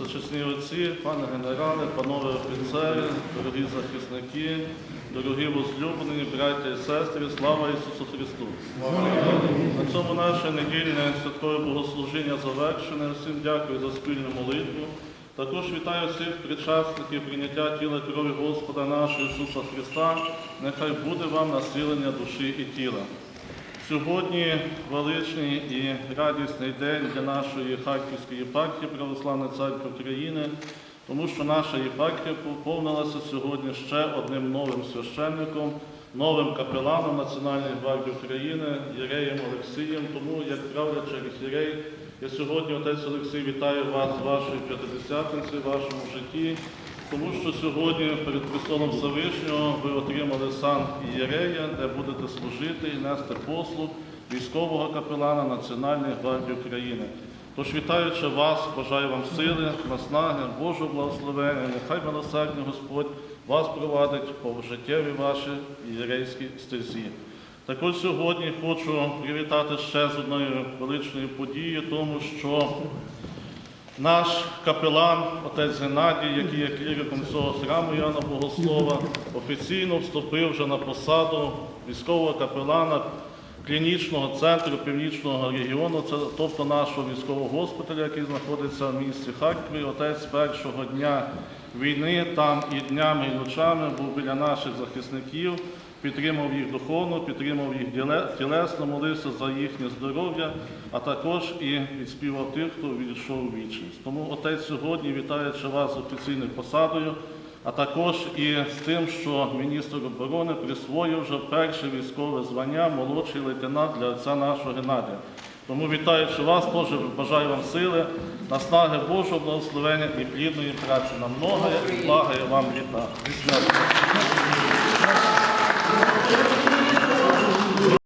Сочесні отці, пане генерале, панове офіцери, дорогі захисники, дорогі возлюблені, браття і сестри, слава Ісусу Христу! На цьому наше недільне святкове богослужіння завершене. Всім дякую за спільну молитву. Також вітаю всіх причасників прийняття тіла крові Господа нашого Ісуса Христа. Нехай буде вам насилення душі і тіла. Сьогодні величний і радісний день для нашої Харківської єпархії Православної Церкви України, тому що наша єпархія поповнилася сьогодні ще одним новим священником, новим капеланом Національної гвардії України Єреєм Олексієм. Тому, як правлячий архієрей, я сьогодні, отець Олексій, вітаю вас з вашою п'ятидесятниці, в вашому житті. Тому що сьогодні перед престолом Всевишнього ви отримали сан Ієрея, де будете служити і нести послуг військового капелана Національної гвардії України. Тож, вітаючи вас, бажаю вам сили, наснаги, Божого благословення, нехай милосердний Господь вас провадить по життєві ваші ієрейські стезі. Також сьогодні хочу привітати ще з одною величною подією, тому що наш капелан, отець Геннадій, який є кліриком цього храму Яна Богослова, офіційно вступив вже на посаду військового капелана клінічного центру північного регіону, це, тобто нашого військового госпіталя, який знаходиться в місті Харкові. Отець першого дня війни там і днями, і ночами був біля наших захисників підтримав їх духовно, підтримав їх тілесно, молився за їхнє здоров'я, а також і відспівав тих, хто відійшов у вічність. Тому отець сьогодні, вітаючи вас офіційною посадою, а також і з тим, що міністр оборони присвоїв вже перше військове звання молодший лейтенант для отця нашого Геннадія. Тому вітаючи вас, теж бажаю вам сили, наснаги Божого благословення і плідної праці на многое, і благає вам літа.